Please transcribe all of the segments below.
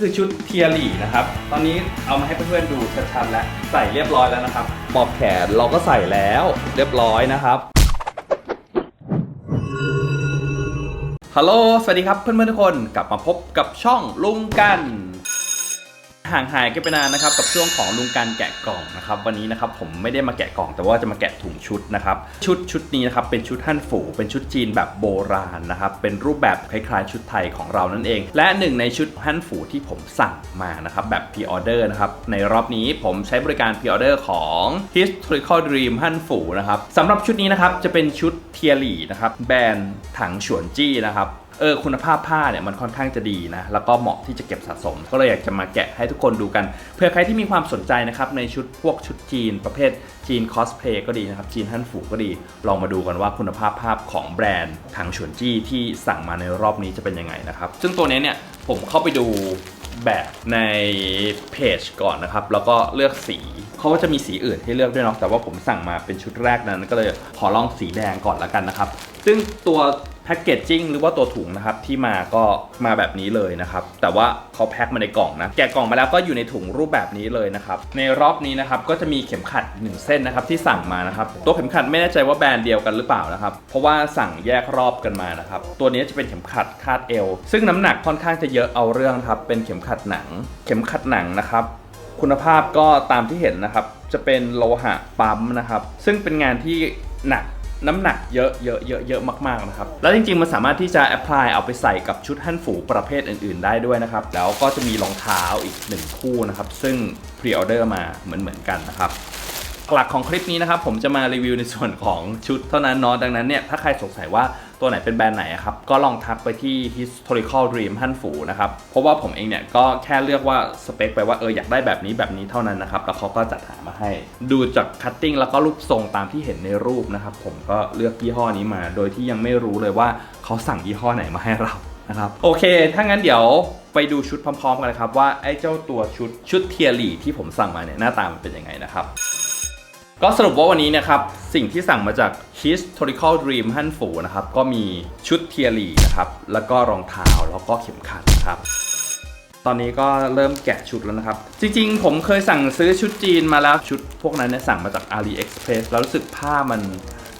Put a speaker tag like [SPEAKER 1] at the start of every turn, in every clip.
[SPEAKER 1] คือชุดเทียรี่นะครับ ตอนนี้เอามาให้เพื่อนๆดูชัดๆแล้วใส่เรียบร้อยแล้วนะครับปอบแขนเราก็ใส่แล้วเรียบร้อยนะครับฮัลโหลสวัสดีครับเพื่อนๆทุกคนกลับมาพบกับช่องลุงกัน ห่างหายกันไปนานนะครับกับช่วงของลุงการแกะกล่องนะครับวันนี้นะครับผมไม่ได้มาแกะกล่องแต่ว่าจะมาแกะถุงชุดนะครับชุดชุดนี้นะครับเป็นชุดฮั่นฝูเป็นชุดจีนแบบโบราณนะครับเป็นรูปแบบคล้ายๆชุดไทยของเรานั่นเอง และหนึ่งในชุดฮั่นฝูที่ผมสั่งมานะครับแบบพ r ออเดอร์นะครับในรอบนี้ผมใช้บริการพ r ออเดอร์ของ Historical Dream ฮั่นฝูนะครับสำหรับชุดนี้นะครับจะเป็นชุดเทียรี่นะครับแบรนด์ถังฉวนจี้นะครับ เออคุณภาพผ้าเนี่ยมันค่อนข้างจะดีนะแล้วก็เหมาะที่จะเก็บสะสม ก็เลยอยากจะมาแกะให้ทุกคนดูกันเพื่อใครที่มีความสนใจนะครับในชุดพวกชุดจีนประเภทจีนคอสเพลย์ก็ดีนะครับจีนฮั่นฝูก็ดี ลองมาดูกันว่าคุณภาพภาพของแบรนด์ถังฉวนจี้ที่สั่งมาในรอบนี้จะเป็นยังไงนะครับซึ่งตัวนี้เนี่ยผมเข้าไปดูแบบในเพจก่อนนะครับ แล้วก็เลือกสีเขาก็จะมีสีอื่นให้เลือกด้วยเนาะแต่ว่าผมสั่งมาเป็นชุดแรกนั้น ก็เลยขอลองสีแดงก่อนแล้วกันนะครับ ซึ่งตัว แพ็กเกจจิ้งหรือว่าตัวถุงนะครับที่มาก็มาแบบนี้เลยนะครับ แต่ว่าเขาแพ็คมาในกล่องนะแกะกล่องมาแล้วก็อยู่ในถุงรูปแบบนี้เลยนะครับ ในรอบนี้นะครับก็จะมีเข็มขัดหนึ่งเส้นนะครับที่สั่งมานะครับตัวเข็มขัดไม่แน่ใจว่าแบรนด์เดียวกันหรือเปล่านะครับ เพราะว่าสั่งแยกรอบกันมานะครับ ตัวนี้จะเป็นเข็มขัดคาดเอว ซึ่งน้ำหนักค่อนข้างจะเยอะเอาเรื่องครับเป็นเข็มขัดหนัง เข็มขัดหนังนะครับคุณภาพก็ตามที่เห็นนะครับ จะเป็นโลหะปั๊มนะครับ ซึ่งเป็นงานที่หนัก น้ำหนักเยอะเยอะเยอะเยอะมากๆนะครับ แล้วจริงๆ มันสามารถที่จะแอพพลายเอาไปใส่กับชุดหั่นฝูประเภทอื่นๆ ได้ด้วยนะครับ แล้วก็จะมีรองเท้าอีกหนึ่งคู่นะครับ ซึ่งพรีออเดอร์มาเหมือนๆกันนะครับหลักของคลิปนี้นะครับผมจะมารีวิวในส่วนของชุดเท่านั้นเนาะดังนั้นเนี่ยถ้าใครสงสัยว่า ตัวไหนเป็นแบรนด์ไหนครับ ก็ลองทักไปที่ historical dream ฮั่นฝูนะครับ เพราะว่าผมเองเนี่ยก็แค่เลือกว่าสเปคไปว่าเอออยากได้แบบนี้แบบนี้เท่านั้นนะครับ แล้วเขาก็จัดหามาให้ ดูจากคัตติ้งแล้วก็รูปทรงตามที่เห็นในรูปนะครับ ผมก็เลือกยี่ห้อนี้มา โดยที่ยังไม่รู้เลยว่าเขาสั่งยี่ห้อไหนมาให้เรานะครับโอเค ถ้างั้นเดี๋ยวไปดูชุดพร้อมๆกันเลยครับว่าไอ้เจ้าตัวชุดชุดเทียรี่ที่ผมสั่งมาเนี่ยหน้าตามันเป็นยังไงนะครับ ก็สรุปว่าวันนี้นะครับ สิ่งที่สั่งมาจาก Historical Dream ฮั่นฝูนะครับ ก็มีชุดเทียรีนะครับ แล้วก็รองเท้าแล้วก็เข็มขัดนะครับ ตอนนี้ก็เริ่มแกะชุดแล้วนะครับ จริงๆ ผมเคยสั่งซื้อชุดจีนมาแล้วชุดพวกนั้นเนี่ยสั่งมาจาก AliExpress แล้วรู้สึกผ้ามัน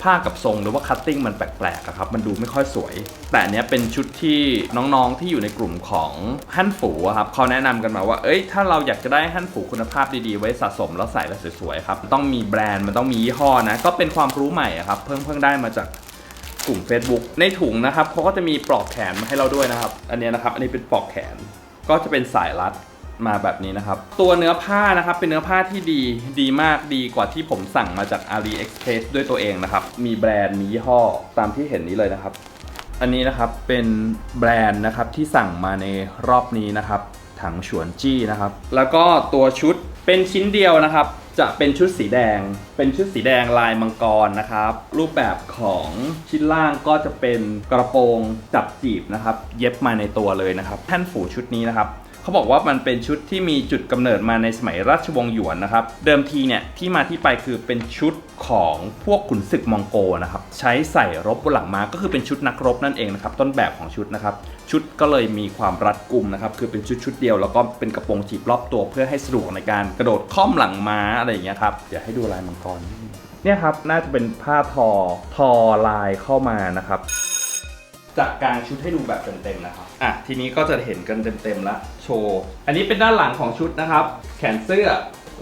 [SPEAKER 1] ผ้ากับทรงหรือว่าคัตติ้งมันแปลกๆครับมันดูไม่ค่อยสวย แต่อันเนี้ยเป็นชุดที่น้องๆที่อยู่ในกลุ่มของฮั่นฝูครับเขาแนะนำกันมาว่าเอ้ยถ้าเราอยากจะได้ฮั่นฝูคุณภาพดีๆ ไว้สะสมแล้วใส่แล้วสวยๆครับต้องมีแบรนด์มันต้องมียี่ห้อนะก็เป็นความรู้ใหม่อะครับเพิ่งเพิ่งได้มาจากกลุ่ม Facebook ในถุงนะครับเขาก็จะมีปลอกแขนมาให้เราด้วยนะครับ อันนี้นะครับอันนี้เป็นปลอกแขนก็จะเป็นสายรัด มาแบบนี้นะครับ ตัวเนื้อผ้านะครับเป็นเนื้อผ้าที่ดีดีมากดีกว่าที่ผมสั่งมาจาก AliExpress ด้วยตัวเองนะครับ มีแบรนด์มียี่ห้อตามที่เห็นนี้เลยนะครับ อันนี้นะครับเป็นแบรนด์นะครับที่สั่งมาในรอบนี้นะครับ ถังฉวนจี้นะครับ แล้วก็ตัวชุดเป็นชิ้นเดียวนะครับ จะเป็นชุดสีแดง เป็นชุดสีแดงลายมังกรนะครับ รูปแบบของชิ้นล่างก็จะเป็นกระโปรงจับจีบนะครับ เย็บมาในตัวเลยนะครับแท่นฝูชุดนี้นะครับ เขาบอกว่ามันเป็นชุดที่มีจุดกำเนิดมาในสมัยราชวงศ์หยวนนะครับ เดิมทีเนี่ยที่มาที่ไปคือเป็นชุดของพวกขุนศึกมองโกนะครับ ใช้ใส่รบบนหลังม้าก็คือเป็นชุดนักรบนั่นเองนะครับ ต้นแบบของชุดนะครับ ชุดก็เลยมีความรัดกุมนะครับ คือเป็นชุดชุดเดียวแล้วก็เป็นกระโปรงจีบรอบตัวเพื่อให้สะดวกในการกระโดดค่อมหลังม้าอะไรอย่างเงี้ยครับเดี๋ยวให้ดูลายมังกรเนี่ยครับน่าจะเป็นผ้าทอทอลายเข้ามานะครับ จากกลางชุดให้ดูแบบเต็มๆนะครับ อะทีนี้ก็จะเห็นกันเต็มๆละโชว์ อันนี้เป็นด้านหลังของชุดนะครับ แขนเสื้อ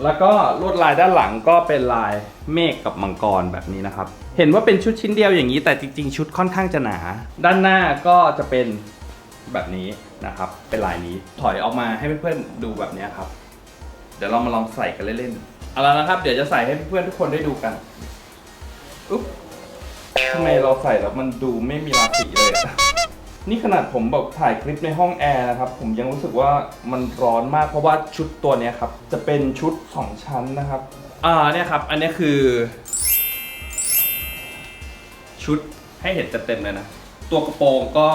[SPEAKER 1] แล้วก็ลวดลายด้านหลังก็เป็นลายเมฆกับมังกรแบบนี้นะครับ เห็นว่าเป็นชุดชิ้นเดียวอย่างนี้ แต่จริงๆ ชุดค่อนข้างจะหนา ด้านหน้าก็จะเป็นแบบนี้นะครับ เป็นลายนี้ ถอยออกมาให้เพื่อนๆดูแบบนี้ครับ เดี๋ยวเรามาลองใส่กันเล่นๆ เอาละนะครับ เดี๋ยวจะใส่ให้เพื่อนๆทุกคนได้ดูกันอุ๊บ ทำไมเราใส่แล้วมันดูไม่มีราศีเลยอะ นี่ขนาดผมแบบถ่ายคลิปในห้องแอร์นะครับ ผมยังรู้สึกว่ามันร้อนมากเพราะว่าชุดตัวเนี้ยครับ จะเป็นชุดสองชั้นนะครับ อ่าเนี่ยครับ อันนี้คือ ชุดให้เห็นเต็มๆเลยนะ ตัวกระโปรงก็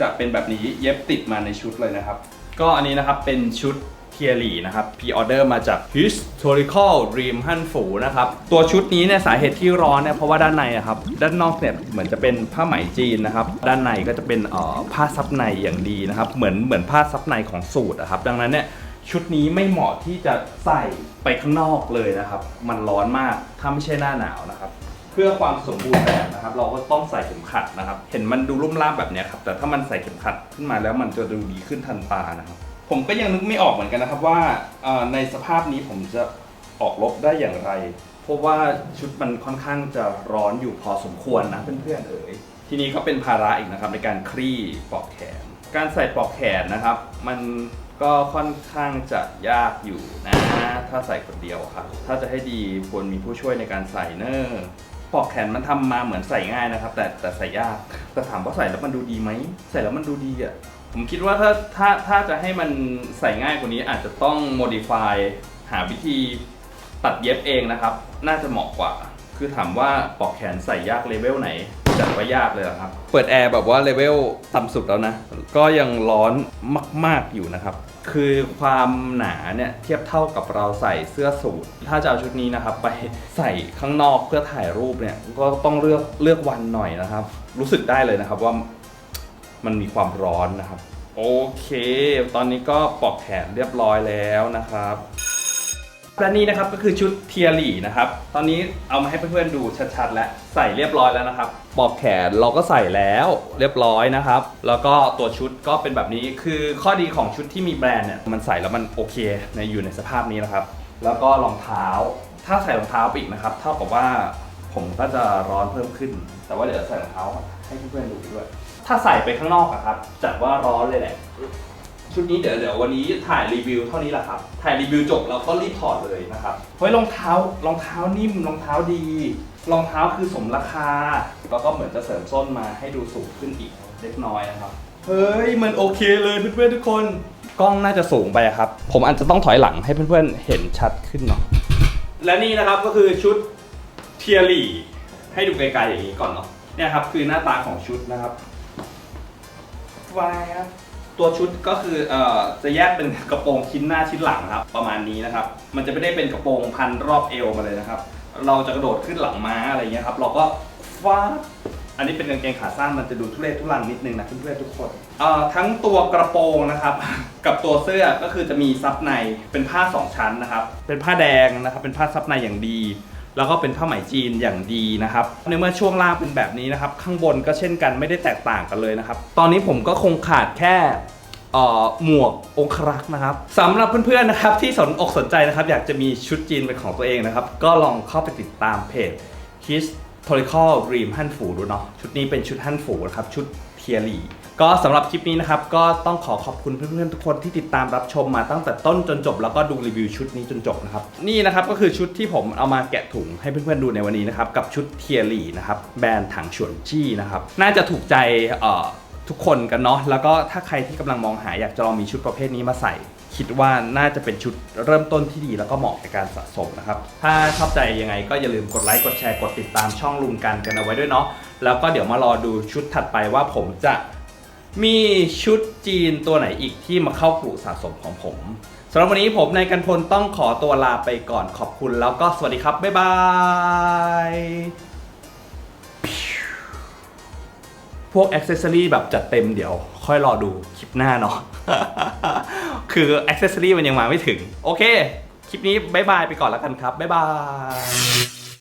[SPEAKER 1] จะเป็นแบบนี้เย็บติดมาในชุดเลยนะครับ ก็อันนี้นะครับเป็นชุด เทียรีนะครับพ r ออเดอร์มาจาก Historical Dream ฮั่นฝูนะครับ ตัวชุดนี้เนี่ยสาเหตุที่ร้อนเนี่ยเพราะว่าด้านในอะครับ ด้านนอกเนี่ยเหมือนจะเป็นผ้าไหมจีนนะครับ ด้านในก็จะเป็นเอ่อผ้าซับในอย่างดีนะครับ เหมือนเหมือนผ้าซับในของสูตรอะครับ ดังนั้นเนี่ยชุดนี้ไม่เหมาะที่จะใส่ไปข้างนอกเลยนะครับ มันร้อนมากถ้าไม่ใช่หน้าหนาวนะครับ เพื่อความสมบูรณ์แบบนะครับ เราก็ต้องใส่เข็มขัดนะครับ เห็นมันดูรุ่มร่ามแบบเนี้ยครับ แต่ถ้ามันใส่เข็มขัดขึ้นมาแล้วมันจะดูดีขึ้นทันตานะครับ ผมก็ยังนึกไม่ออกเหมือนกันนะครับว่าเอ่อในสภาพนี้ผมจะออกรบได้อย่างไร เพราะว่าชุดมันค่อนข้างจะร้อนอยู่พอสมควรนะเพื่อนๆเอ๋ยทีนี้ก็เป็นภาระอีกนะครับในการคลี่ปลอกแขน การใส่ปลอกแขนนะครับ มันก็ค่อนข้างจะยากอยู่นะ ถ้าใส่คนเดียวครับถ้าจะให้ดีควรมีผู้ช่วยในการใส่เนอร์ปลอกแขนมันทำมาเหมือนใส่ง่ายนะครับ แต่แต่ใส่ยากแต่ถามว่าใส่แล้วมันดูดีไหมใส่แล้วมันดูดีอะ ผมคิดว่าถ้าถ้าถ้าจะให้มันใส่ง่ายกว่านี้อาจจะต้อง modify หาวิธีตัดเย็บเองนะครับ น่าจะเหมาะกว่า คือถามว่าปลอกแขนใส่ยากเลเวลไหนจัดว่ายากเลยครับ เปิดแอร์แบบว่าเลเวลต่ำสุดแล้วนะ ก็ยังร้อนมาก ๆ อยู่นะครับ คือความหนาเนี่ยเทียบเท่ากับเราใส่เสื้อสูท ถ้าจะเอาชุดนี้นะครับ ไปใส่ข้างนอกเพื่อถ่ายรูปเนี่ย ก็ต้องเลือกเลือกวันหน่อยนะครับ รู้สึกได้เลยนะครับว่า มันมีความร้อนนะครับ โอเค ตอนนี้ก็ปลอกแขนเรียบร้อยแล้วนะครับและนี่นะครับก็คือชุดเทียรีนะครับ ตอนนี้เอามาให้เพื่อนๆดูชัดๆ แล้วใส่เรียบร้อยแล้วนะครับปลอกแขนเราก็ใส่แล้วเรียบร้อยนะครับ แล้วก็ตัวชุดก็เป็นแบบนี้คือข้อดีของชุดที่มีแบรนด์เนี่ยมันใส่แล้วมันโอเคในอยู่ในสภาพนี้นะครับ แล้วก็รองเท้า ถ้าใส่รองเท้าไปอีกนะครับเท่ากับว่าผมก็จะร้อนเพิ่มขึ้น แต่ว่าเดี๋ยวใส่รองเท้าให้เพื่อนๆดูด้วย ถ้าใส่ไปข้างนอกอะครับจัดว่าร้อนเลยแหละ ชุดนี้เดี๋ยวเดี๋ยววันนี้ถ่ายรีวิวเท่านี้แหละครับ ถ่ายรีวิวจบเราก็รีบถอดเลยนะครับเฮ้ยรองเท้ารองเท้านิ่มรองเท้าดี รองเท้าคือสมราคา แล้วก็เหมือนจะเสริมส้นมาให้ดูสูงขึ้นอีกเล็กน้อยนะครับ เฮ้ยมันโอเคเลยเพื่อนๆทุกคน กล้องน่าจะสูงไปอะครับ ผมอาจจะต้องถอยหลังให้เพื่อนๆเห็นชัดขึ้นหน่อยและนี่นะครับก็คือชุดเทียรีให้ดูไกลๆอย่างนี้ก่อนเนาะ เนี่ยครับคือหน้าตาของชุดนะครับ วายครับ ตัวชุดก็คือเอ่อจะแยกเป็นกระโปรงชิ้นหน้าชิ้นหลังครับ ประมาณนี้นะครับ มันจะไม่ได้เป็นกระโปรงพันรอบเอวมาเลยนะครับ เราจะกระโดดขึ้นหลังม้าอะไรเงี้ยครับ เราก็ฟาดอันนี้เป็นกางเกงขาสั้นมันจะดูทุเรศทุลังนิดนึงนะเพื่อนๆทุกคนเอ่อทั้งตัวกระโปรงนะครับ กับตัวเสื้อก็คือจะมีซับในเป็นผ้าสองชั้นนะครับ เป็นผ้าแดงนะครับ เป็นผ้าซับในอย่างดี แล้วก็เป็นผ้าไหมจีนอย่างดีนะครับในเมื่อช่วงล่างเป็นแบบนี้นะครับ ข้างบนก็เช่นกันไม่ได้แตกต่างกันเลยนะครับ ตอนนี้ผมก็คงขาดแค่เอ่อหมวกองครักษ์นะครับสำหรับเพื่อนๆนะครับที่สนอกสนใจนะครับ อยากจะมีชุดจีนเป็นของตัวเองนะครับ ก็ลองเข้าไปติดตามเพจ Historical Dream ฮั่นฝูดูเนาะชุดนี้เป็นชุดฮั่นฝูนะครับชุดเทียรี ก็สำหรับคลิปนี้นะครับ ก็ต้องขอขอบคุณเพื่อนๆทุกคนที่ติดตามรับชมมาตั้งแต่ต้นจนจบ แล้วก็ดูรีวิวชุดนี้จนจบนะครับ นี่นะครับก็คือชุดที่ผมเอามาแกะถุงให้เพื่อนๆดูในวันนี้นะครับ กับชุดเทียรีนะครับแบรนด์ถังฉวนจี้นะครับ น่าจะถูกใจเอ่อทุกคนกันเนาะแล้วก็ถ้าใครที่กำลังมองหาอยากจะลองมีชุดประเภทนี้มาใส่ คิดว่าน่าจะเป็นชุดเริ่มต้นที่ดี แล้วก็เหมาะกับการสะสมนะครับ ถ้าชอบใจยังไงก็อย่าลืมกดไลค์กดแชร์กดติดตามช่องลุงกันกันเอาไว้ด้วยเนาะแล้วก็เดี๋ยวมารอดูชุดถัดไปว่าผมจะ มีชุดจีนตัวไหนอีกที่มาเข้ากลุ่มสะสมของผมสำหรับวันนี้ผมนายกันพลต้องขอตัวลาไปก่อนขอบคุณแล้วก็สวัสดีครับ บ๊ายบายพวกอ c เซสซอรี่แบบจัดเต็มเดี๋ยว ค่อยรอดูคลิปหน้าเนาะคืออ c เซสซอรี่มันยังมาไม่ถึง โอเค คลิปนี้บ๊ายบายไปก่อนแล้วกันครับ บ๊ายบาย